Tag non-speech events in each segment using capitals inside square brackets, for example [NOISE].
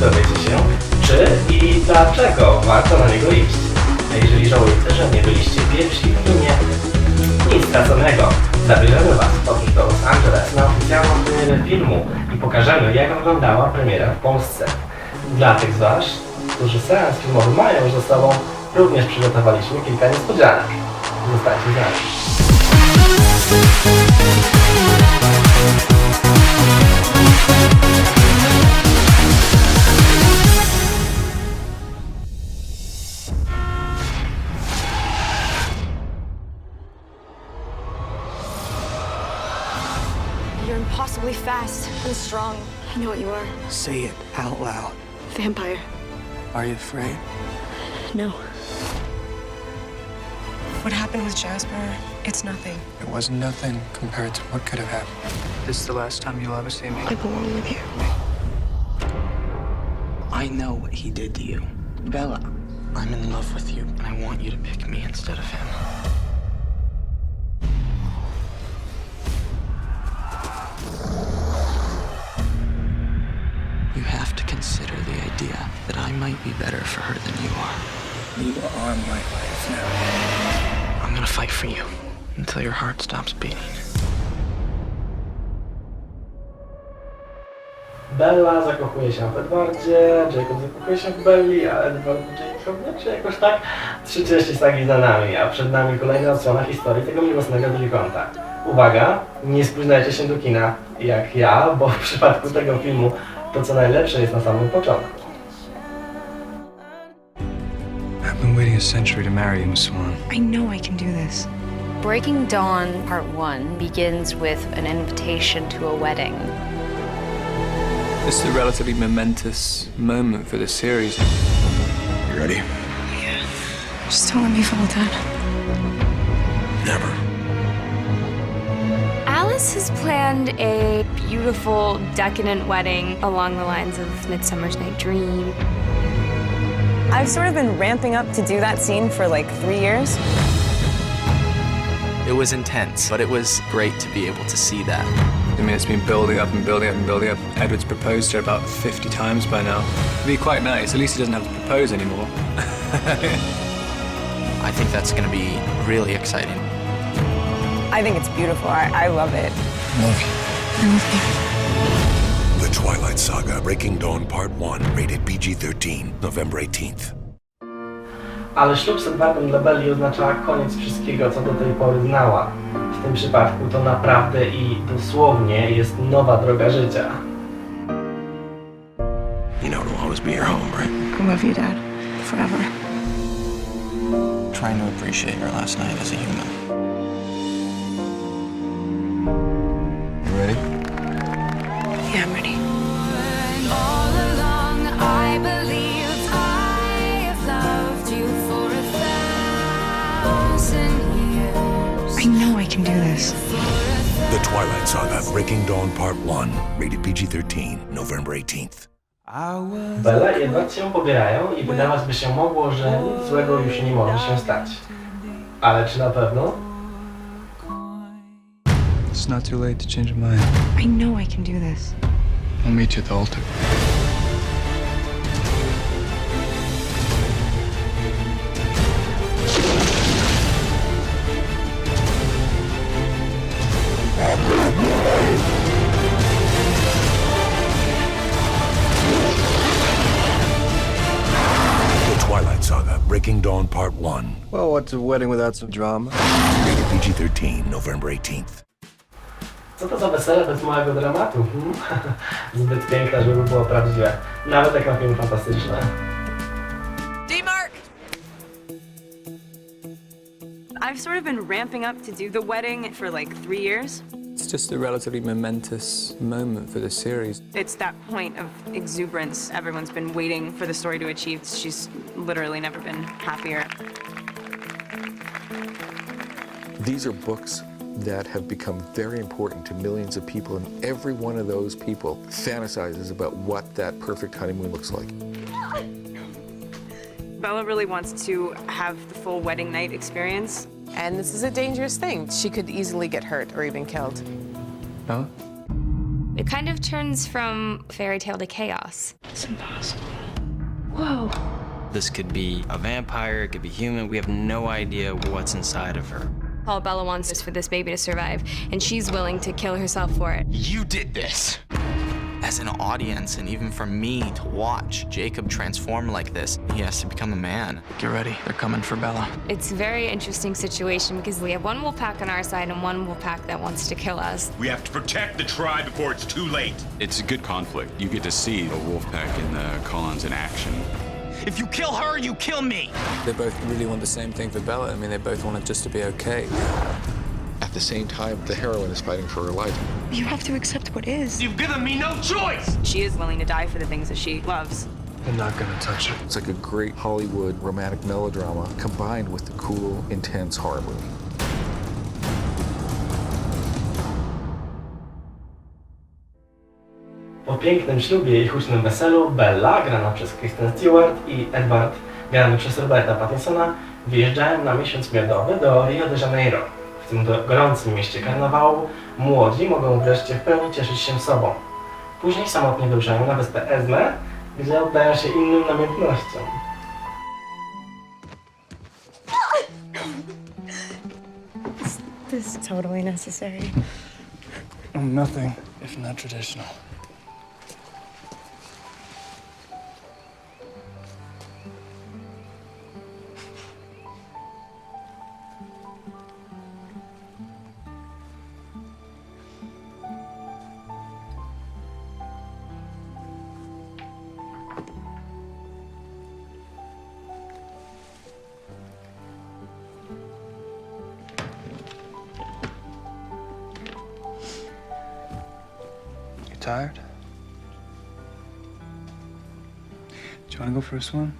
dowiecie się, czy i dlaczego warto na niego iść. A jeżeli żałujecie, że nie byliście pierwsi w filmie, nic straconego. Zabierzemy Was podróż do Los Angeles na oficjalną premierę filmu i pokażemy, jak wyglądała premiera w Polsce. Dla tych z Was, którzy seans filmowy mają już za sobą, również przygotowaliśmy kilka niespodzianek. Zostańcie z nami. You're impossibly fast and strong. I know what you are. Say it out loud. Vampire. Are you afraid? No. What happened with Jasper? It's nothing. It was nothing compared to what could have happened. This is the last time you'll ever see me. I belong with you. I know what he did to you. Bella, I'm in love with you, and I want you to pick me instead of him. Might be better for her than you are. You are my life now. I'm gonna fight for you until your heart stops beating. Bella zakochuje się w Edwardzie, Jacob zakochuje się w Belli, a Edward w Jacobie, czy jakoś tak? Trzy części sagi za nami, a przed nami kolejna odsłona historii tego miłosnego trójkąta. Uwaga, nie spóźniajcie się do kina, jak ja, bo w przypadku tego filmu to co najlepsze jest na samym początku. A century to marry you, Miss Swan. I know I can do this. Breaking Dawn Part 1 begins with an invitation to a wedding. This is a relatively momentous moment for the series. You ready? Yeah. Just don't let me fall down. Never. Alice has planned a beautiful, decadent wedding along the lines of Midsummer's Night Dream. I've sort of been ramping up to do that scene for like three years. It was intense, but it was great to be able to see that. I mean, it's been building up and building up and building up. Edward's proposed to her about 50 times by now. It'd be quite nice. At least he doesn't have to propose anymore. [LAUGHS] I think that's going to be really exciting. I think it's beautiful. I, I love it. Love you. I'm with you. Twilight Saga Breaking Dawn Part 1, rated PG 13, November 18th. Ale ślub z Edwardem dla Belli oznaczała koniec wszystkiego, co do tej pory znała. W tym przypadku to naprawdę i dosłownie jest nowa droga życia. You know it'll always be your home, right? I love you, Dad. Forever. Trying to appreciate your last night as a human. You ready? Twilight Saga Breaking Dawn Part 1, rated PG 13, November 18th. Bella i Edward się pobierają i wydawać by się mogło, że nic złego już nie może się stać. Ale czy na pewno? It's not too late to change your mind. I know I can do this. I'll meet you at the altar. Saga Breaking Dawn Part 1, Well, what's a wedding without some drama? rated PG 13, November 18th. Co to za wesele bez małego dramatu? Hmm? [LAUGHS] Zbyt piękne, żeby było prawdziwe. Nawet jak na film fantastyczne. I've sort of been ramping up to do the wedding for like three years. It's just a relatively momentous moment for the series. It's that point of exuberance everyone's been waiting for the story to achieve. She's literally never been happier. These are books that have become very important to millions of people, and every one of those people fantasizes about what that perfect honeymoon looks like. Bella really wants to have the full wedding night experience. And this is a dangerous thing. She could easily get hurt or even killed. Bella? It kind of turns from fairy tale to chaos. It's impossible. Whoa. This could be a vampire, it could be human. We have no idea what's inside of her. All Bella wants is for this baby to survive, and she's willing to kill herself for it. You did this! As an audience, and even for me to watch Jacob transform like this, he has to become a man. Get ready. They're coming for Bella. It's a very interesting situation because we have one wolf pack on our side and one wolf pack that wants to kill us. We have to protect the tribe before it's too late. It's a good conflict. You get to see the Wolfpack and the Collins in action. If you kill her, you kill me. They both really want the same thing for Bella. I mean, they both want it just to be okay. At the same time, the heroine is fighting for her life. You have to accept what is. You've given me no choice. She is willing to die for the things that she loves. I'm not gonna touch it. It's like a great Hollywood romantic melodrama combined with the cool, intense horror movie. Po pięknym ślubie i hucznym weselu Bella, grana przez Kristen Stewart i Edward, grany przez Roberta Pattinsona, wyjeżdżają na miesiąc miodowy do Rio de Janeiro. W tym gorącym mieście karnawału młodzi mogą wreszcie w pełni cieszyć się sobą. Później samotnie wyruszają na wyspę Esme, gdzie oddają się innym namiętnościom. This is totally necessary. Nothing if not traditional. Tired? Do you wanna go for a swim?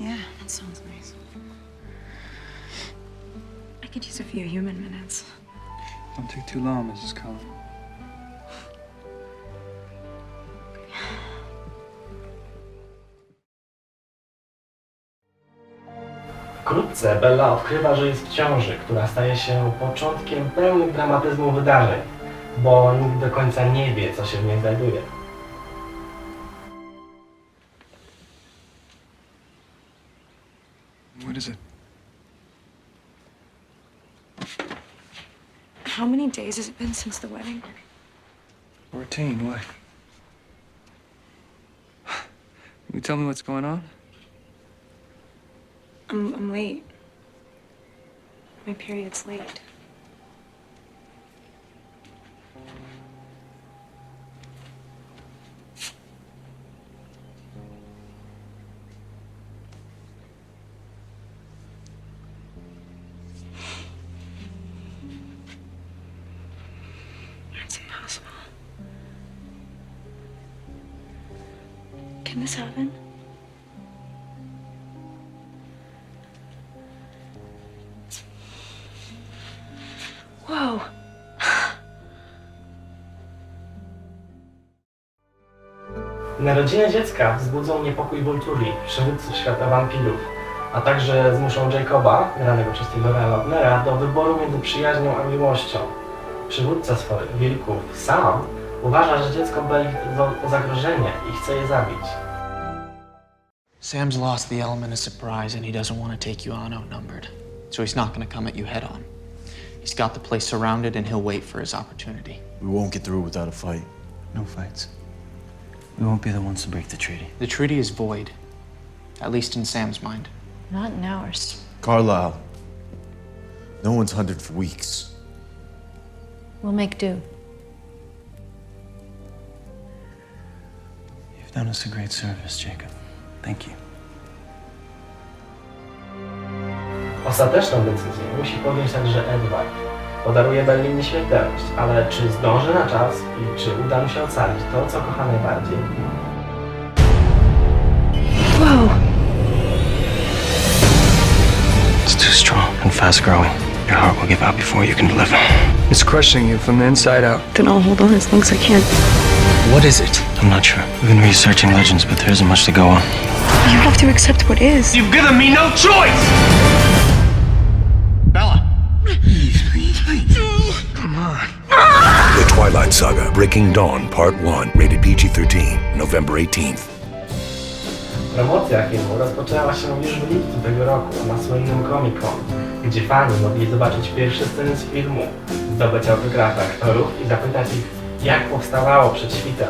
Yeah, that sounds nice. I could use a few human minutes. Don't take too long, Mrs. Cullen. Wkrótce Bella odkrywa, że jest w ciąży, która staje się początkiem pełnych dramatyzmu wydarzeń, bo nikt do końca nie wie, co się w niej znajduje. What is it? How many days has it been since the wedding? 14, what? Can you tell me what's going on? I'm, I'm late. My period's late. Impossible. Can this happen? Whoa. Narodziny dziecka wzbudzą niepokój Volturi, przywódców świata wampirów, a także zmuszą Jacoba, granego przez Timora Lautnera, do wyboru między przyjaźnią a miłością. Przywódca swoich wilków, Sam, uważa, że dziecko byli to zagrożenie i chce je zabić. Sam's lost the element of surprise, and he doesn't want to take you on outnumbered. So he's not going to come at you head on. He's got the place surrounded, and he'll wait for his opportunity. We won't get through without a fight. No fights. We won't be the ones to break the treaty. The treaty is void, at least in Sam's mind. Not in ours. Carlisle. No one's hunted for weeks. We'll make do. You've done us a great service, Jacob. Thank you. Ostateczną decyzję musi podjąć także Edward. Podaruje Belli nieśmiertelność, ale czy zdąży na czas i czy uda mu się ocalić to, co kocha najbardziej? Whoa. It's too strong and fast growing. Your heart will give out before you can deliver. It's crushing you from the inside out. Then I'll hold on as long as I can. What is it? I'm not sure. We've been researching legends, but there isn't much to go on. You have to accept what is. You've given me no choice! Bella! Please please. Come on. The Twilight Saga Breaking Dawn Part 1, rated PG 13, November 18th. Promocja filmu rozpoczęła się już w lipcu tego roku na słynnym Comic Con, gdzie fani mogli zobaczyć pierwsze sceny z filmu, zdobyć autografy aktorów i zapytać ich, jak powstawało przed świtem.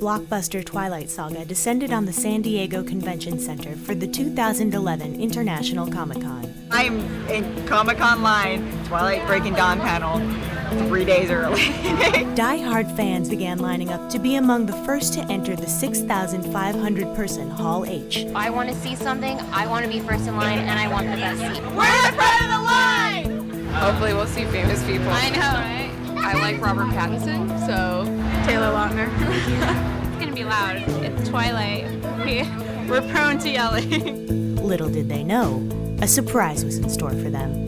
Blockbuster Twilight Saga descended on the San Diego Convention Center for the 2011 International Comic Con. I'm in Comic Con line, Twilight Breaking Dawn panel, three days early. [LAUGHS] Die-hard fans began lining up to be among the first to enter the 6,500 person Hall H. I want to see something, I want to be first in line, and I want the best seat. We're the front of the line! Hopefully we'll see famous people. I know, right? I like Robert Pattinson, so Taylor Lautner. [LAUGHS] It's gonna be loud. It's Twilight. We, we're prone to yelling. [LAUGHS] Little did they know, a surprise was in store for them.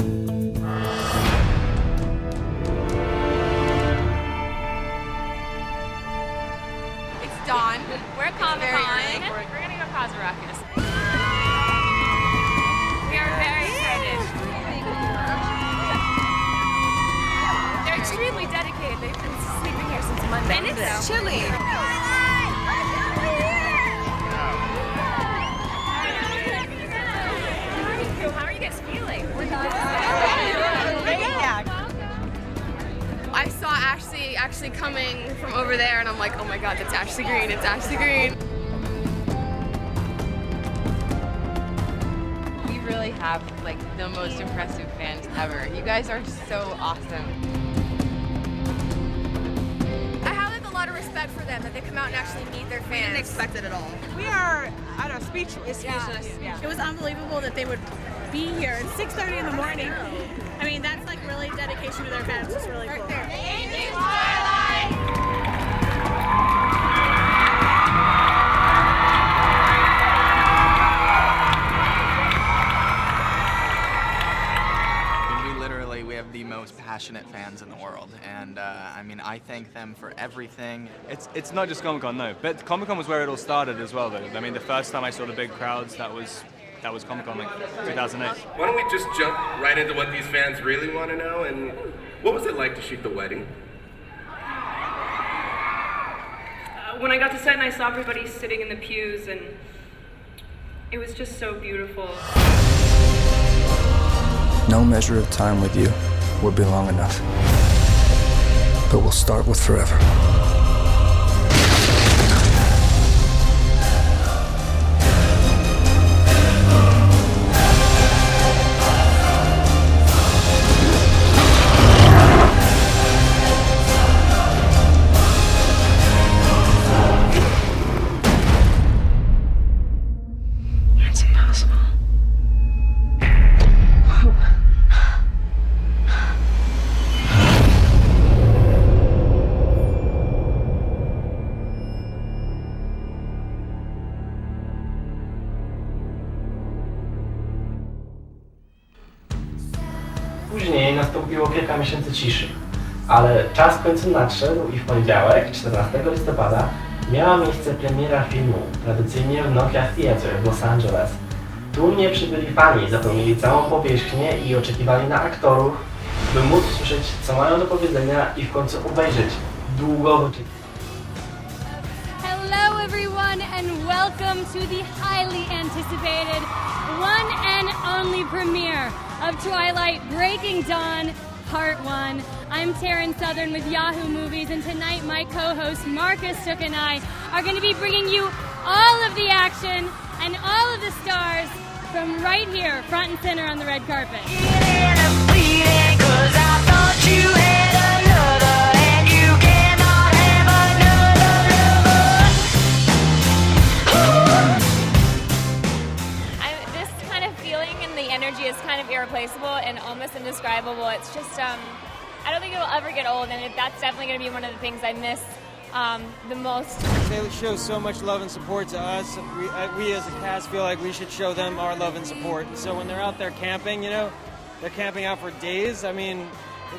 It's chilly. How are you guys feeling? I saw Ashley actually coming from over there, and I'm like, oh my god, that's Ashley Green. It's Ashley Green. We really have like the most impressive fans ever. You guys are so awesome. Out and actually meet their fans. didn't expect it at all. We are, I don't know, speechless. Speechless. It was unbelievable that they would be here at 6:30 in the morning. I mean, that's like really dedication to their fans. It's really cool. The most passionate fans in the world, and uh, I mean I thank them for everything. It's it's not just Comic Con, no. But Comic Con was where it all started as well, though. I mean, the first time I saw the big crowds, that was that was Comic Con, like 2008. Why don't we just jump right into what these fans really want to know? And what was it like to shoot the wedding? Uh, when I got to set and I saw everybody sitting in the pews, and it was just so beautiful. No measure of time with you would be long enough. But we'll start with forever. Czas w końcu nadszedł i w poniedziałek, 14 listopada, miała miejsce premiera filmu, tradycyjnie w Nokia Theatre w Los Angeles. Tłumnie przybyli fani, zapełnili całą powierzchnię i oczekiwali na aktorów, by móc słyszeć, co mają do powiedzenia i w końcu obejrzeć długo Hello, everyone, and welcome to the highly anticipated one and only premiere of Twilight Breaking Dawn Part 1. I'm Taryn Southern with Yahoo Movies, and tonight my co host Marcus Sook and I are going to be bringing you all of the action and all of the stars from right here, front and center on the red carpet. This kind of feeling and the energy is kind of irreplaceable and almost indescribable. It's just, um, I don't think it'll ever get old, and that's definitely going to be one of the things I miss um, the most. They show so much love and support to us. We, uh, we as a cast feel like we should show them our love and support. So when they're out there camping, you know, they're camping out for days. I mean,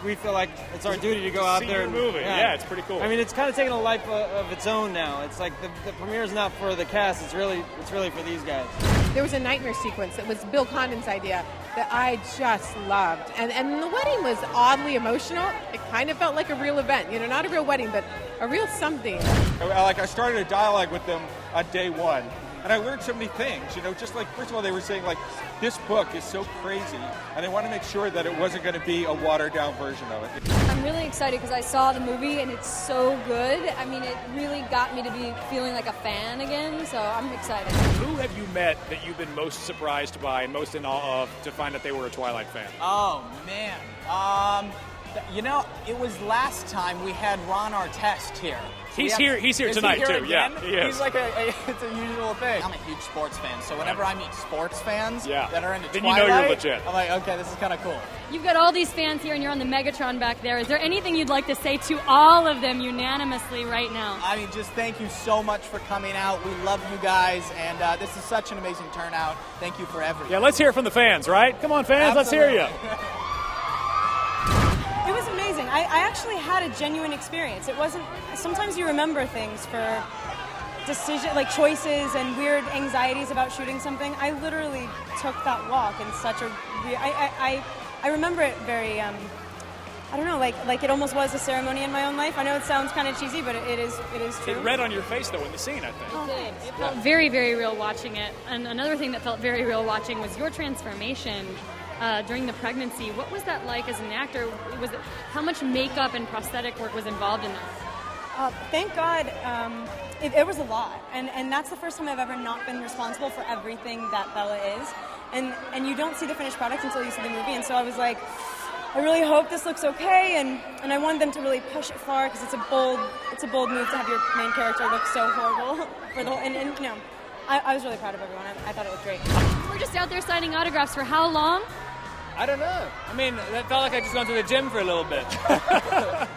we feel like it's our duty to go out See there your and movie. Yeah, it's pretty cool. I mean, it's kind of taking a life of, of its own now. It's like the, the is not for the cast. It's really it's really for these guys. There was a nightmare sequence that was Bill Condon's idea that I just loved. And, and the wedding was oddly emotional. It kind of felt like a real event. You know, not a real wedding, but a real something. Like I started a dialogue with them on day one, and I learned so many things. You know, just like first of all, they were saying like this book is so crazy, and they wanted to make sure that it wasn't going to be a watered down version of it. I'm really excited because I saw the movie and it's so good. I mean, it really got me to be feeling like a fan again, so I'm excited. Who have you met that you've been most surprised by and most in awe of to find that they were a Twilight fan? Oh man. Um, th- you know, it was last time we had Ron Artest here. So we He's have- here- he's here Is he tonight, here too. Yeah, he is. He's like a, a [LAUGHS] it's a usual thing. I'm a huge sports fan, so whenever I meet sports fans Yeah. that are into Then you know you're legit. I'm like, okay, this is kind of cool. You've got all these fans here and you're on the Megatron back there. Is there anything you'd like to say to all of them unanimously right now? I mean, just thank you so much for coming out. We love you guys, and uh, this is such an amazing turnout. Thank you for everything. Yeah, let's hear it from the fans, right? Come on, fans, let's hear you. [LAUGHS] actually had a genuine experience. It wasn't. Sometimes you remember things for decision, like choices and weird anxieties about shooting something. I literally took that walk in such a. weird- I I, I, I remember it very. Um, I don't know, like like it almost was a ceremony in my own life. I know it sounds kind of cheesy, but it, it is it is true. It read on your face though in the scene, I think. It did. It felt very, very real watching it. And another thing that felt very real watching was your transformation uh, during the pregnancy. What was that like as an actor? Was it how much makeup and prosthetic work was involved in this? Uh, thank God, um, it, it was a lot, and and that's the first time I've ever not been responsible for everything that Bella is, and and you don't see the finished product until you see the movie, and so I was like. I really hope this looks okay, and, and I wanted them to really push it far because it's a bold it's a bold move to have your main character look so horrible [LAUGHS] for the whole and, and you know I, I was really proud of everyone. I, I thought it looked great. We're just out there signing autographs for how long? I don't know. I mean, that felt like I just gone to the gym for a little bit. [LAUGHS]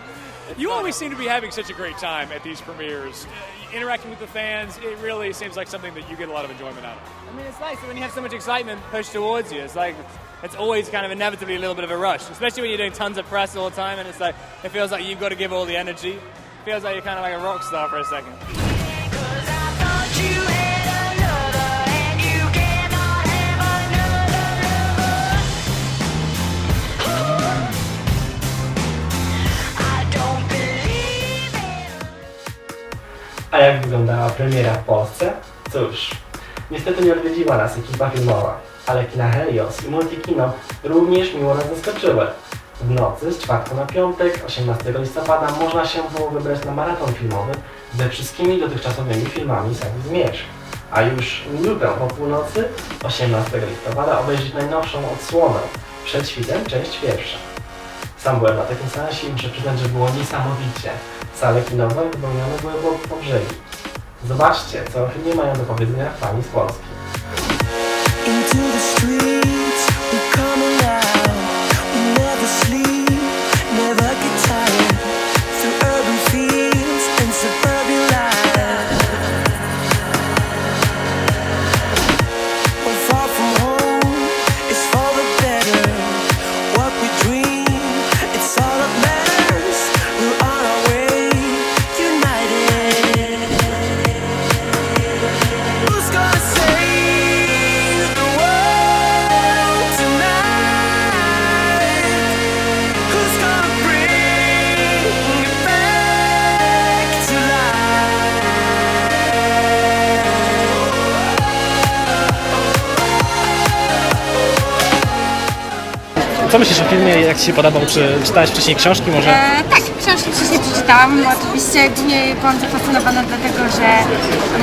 You always seem to be having such a great time at these premieres. Uh, Interacting with the fans, it really seems like something that you get a lot of enjoyment out of. I mean, it's nice when you have so much excitement pushed towards you. It's like it's always kind of inevitably a little bit of a rush, especially when you're doing tons of press all the time, and it's like it feels like you've got to give all the energy. It feels like you're kind of like a rock star for a second. A jak wyglądała premiera w Polsce? Cóż, niestety nie odwiedziła nas ekipa filmowa, ale kina Helios i Multikino również miło nas zaskoczyły. W nocy z czwartku na piątek, 18 listopada, można się było wybrać na maraton filmowy ze wszystkimi dotychczasowymi filmami sagi Zmierzch. A już minutę po północy, 18 listopada, obejrzeć najnowszą odsłonę, Przed świtem, część pierwsza. Sam byłem na takim seansie i muszę przyznać, że było niesamowicie. Sale kinowe wypełnione były po, brzegi. Zobaczcie, co filmie mają do powiedzenia fani z Polski. Co myślisz o filmie? Jak Ci się podobał? Czy czytałeś wcześniej książki może? E, tak, książki wcześniej przeczytałam. Oczywiście głównie byłam zafascynowana dlatego, że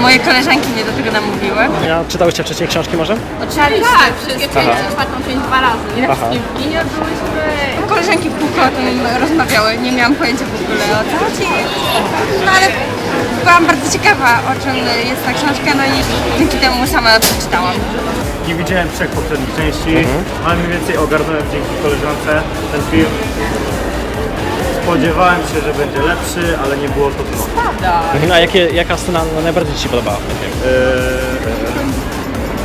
moje koleżanki mnie do tego namówiły. Ja, czytałyście wcześniej książki może? Oczywiście, Tak, wszystkie Aha. części, ostatnią część dwa razy. Nie Aha. wszystkim w kinie byłyśmy. Koleżanki w kółko o tym rozmawiały, nie miałam pojęcia w ogóle o co chodzi. No ale byłam bardzo ciekawa o czym jest ta książka, no i dzięki temu sama przeczytałam. Nie widziałem trzech poprzednich części, ale mniej więcej ogarnąłem dzięki koleżance ten film. Spodziewałem się, że będzie lepszy, ale nie było to to. No, a jakie, jaka scena najbardziej Ci się podobała?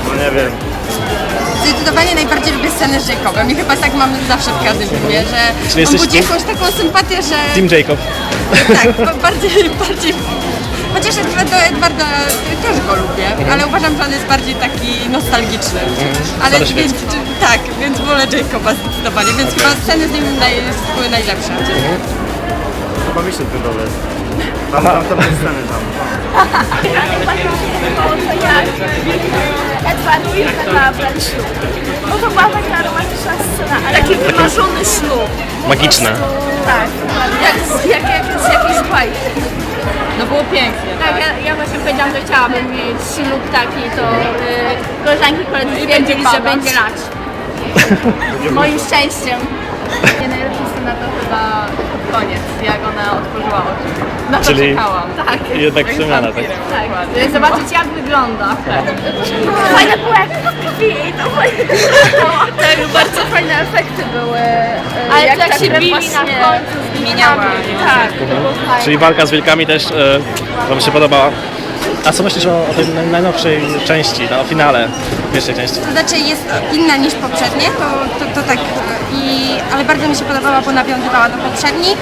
no nie wiem. Zdecydowanie najbardziej lubię scenę z Jacobem i chyba tak mam zawsze w każdym filmie, że Czyli on jesteś budzi team- jakąś taką sympatię, że Team Jacob. tak, ba- bardziej, bardziej... Chociaż do Edwarda też go lubię, ale uważam, że on jest bardziej taki nostalgiczny. Ale staroświecki. więc, tak, więc wolę Jacoba zdecydowanie, więc chyba sceny z nim naj, były najlepsze. Chyba mi się zgodowe. [LAUGHS] Tam, tam, tam te sceny tam. Edward i Bella brać ślub. No to była taka romantyczna scena, ale taki wymarzony ślub. Magiczna. Tak, jak, z- jak, jak z jakiejś bajki. No było pięknie. Tak, ja, ja właśnie powiedziałam, że chciałabym mieć ślub taki, to y, koleżanki koledzy stwierdzili, że będzie rać. [LAUGHS] Moim szczęściem. Scena to chyba koniec, jak ona otworzyła oczy. Na to Czyli czekałam. Tak. jednak przemiana, tak? Tak, żeby zobaczyć jak wygląda. Tak. Fajne było jak krwi. To [LAUGHS] tak, bardzo fajne efekty były. Ale jak, jak się bili na końcu zmieniała. Tak, to było fajne. Czyli walka z wilkami też e, Wam się podobała. A co myślisz o, o tej naj- najnowszej części, no, o finale pierwszej części? To znaczy jest inna niż poprzednie, to, to, to tak, i, ale bardzo mi się podobała, bo nawiązywała do poprzednich.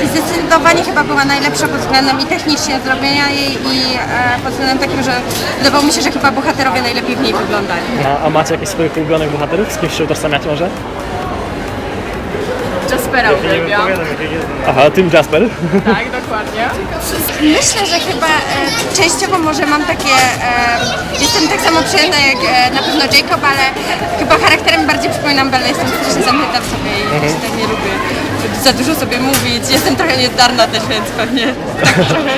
E, I zdecydowanie chyba była najlepsza pod względem i technicznie zrobienia jej i e, pod względem takim, że wydawało mi się, że chyba bohaterowie najlepiej w niej wyglądali. A, a macie jakichś swoich ulubionych bohaterów? Z kimś się utożsamiacie może? Jaspera uwielbiam. Aha, Team Jasper. Tak, dokładnie. Myślę, że chyba e, częściowo może mam takie, e, jestem tak samo przyjemna jak e, na pewno Jacob, ale chyba charakterem bardziej przypominam Bellę, jestem strasznie zamknięta w sobie i Mhm. mhm. tak nie lubię za dużo sobie mówić, jestem trochę niezdarna też, więc pewnie tak trochę.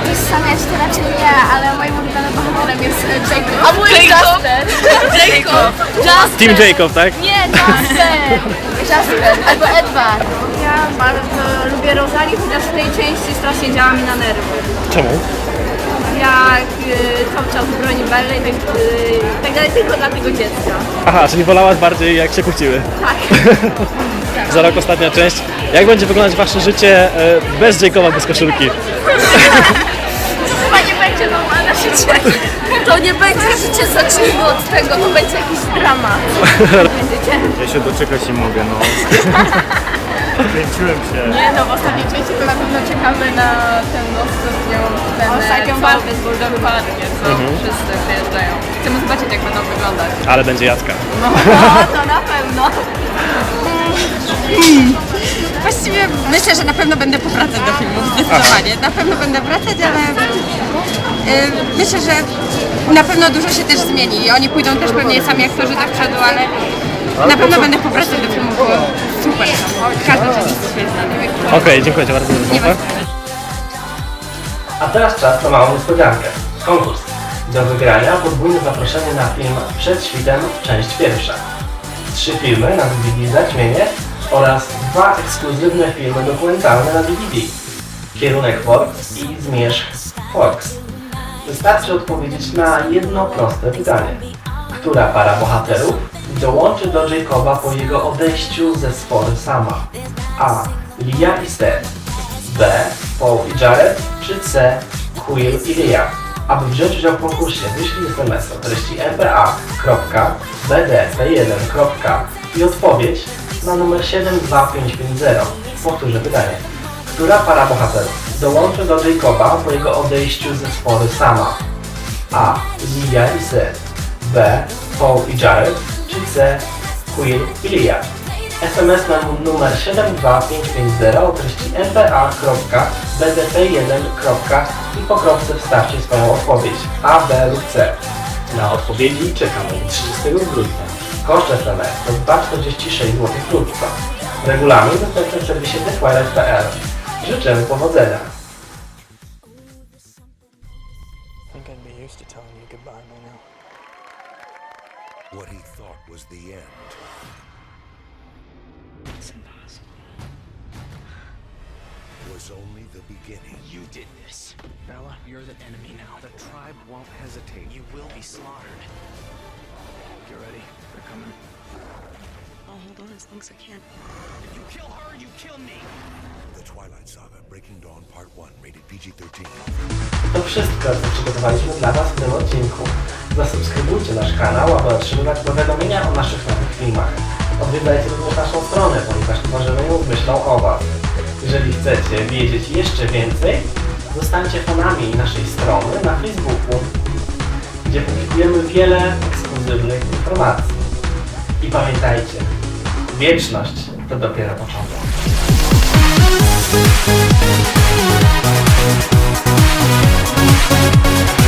To raczej nie, ale moim ulubionym bohaterem jest e, Jacob. A mój Jasper! Jacob! [LAUGHS] Jasper! Team Jacob, tak? Nie, Jasper! [LAUGHS] Jasper albo Edward. Ja bardzo lubię Rosalie, chociaż w tej części strasznie działa mi na nerwy. Czemu? Jak y, cały czas broni Belle i tak, y, tak dalej, tylko dla tego dziecka. Aha, czyli wolałaś bardziej jak się kłóciły. Tak. [LAUGHS] Za rok ostatnia część. Jak będzie wyglądać Wasze życie e, bez Jacoba, bez koszulki? Chyba nie będzie normalne życie. To nie będzie życie, zacznijmy od tego, to będzie jakiś dramat. [LAUGHS] Będziecie? Ja się doczekać nie mogę, no. [LAUGHS] Kręciłem się. Nie no, w ostatniej części to na pewno czekamy na ten ostatnią ten Ostatnią walkę z Dokładnie, co Mhm. wszyscy przyjeżdżają. Chcemy zobaczyć jak będą wyglądać. Ale będzie Jacka. No, to na pewno. Właściwie myślę, że na pewno będę powracać do filmów, zdecydowanie. Na pewno będę wracać, ale y, myślę, że na pewno dużo się też zmieni i oni pójdą też pewnie sami aktorzy do przodu, ale na pewno będę powracać do filmów, bo super są. Każda część jest świetna. Okej, dziękuję Ci bardzo za rozmowę. A teraz czas na małą niespodziankę. Konkurs. Do wygrania podwójne zaproszenie na film Przed świtem, część pierwsza. Trzy filmy na DVD Zaćmienie oraz dwa ekskluzywne filmy dokumentalne na DVD. Kierunek Forks i Zmierzch Forks. Wystarczy odpowiedzieć na jedno proste pytanie. Która para bohaterów dołączy do Jacoba po jego odejściu ze spory sama? A. Lia i Seth. B. Paul i Jared, czy C. Quill i Liam. Aby wziąć udział w konkursie, wyślij SMS o treści mpa.bdp1. i odpowiedź na numer 72550. Powtórzę pytanie. Która para bohaterów dołączy do Jacoba po jego odejściu ze spory sama? A. Lia i Seth. B. Paul i Jared, czy C. Quill i Liam. SMS na numer 72550 o treści mpa.bdp1. i po kropce wstawcie swoją odpowiedź A, B lub C. Na odpowiedzi czekamy do 30 grudnia. Koszt SMS to 2,46 zł krótko. Regulamin dostępny w serwisie TheTwilight.pl. Życzymy powodzenia. I can. You kill her, you kill me. The Twilight Saga Breaking Dawn Part 1, rated PG-13. To wszystko, co przygotowaliśmy dla Was w tym odcinku. Zasubskrybujcie nasz kanał, aby otrzymywać powiadomienia o naszych nowych filmach. Odwiedzajcie również naszą stronę, ponieważ tworzymy ją z myślą o Was. Jeżeli chcecie wiedzieć jeszcze więcej, zostańcie fanami naszej strony na Facebooku, gdzie publikujemy wiele ekskluzywnych informacji. I pamiętajcie, wieczność to dopiero początek. Thank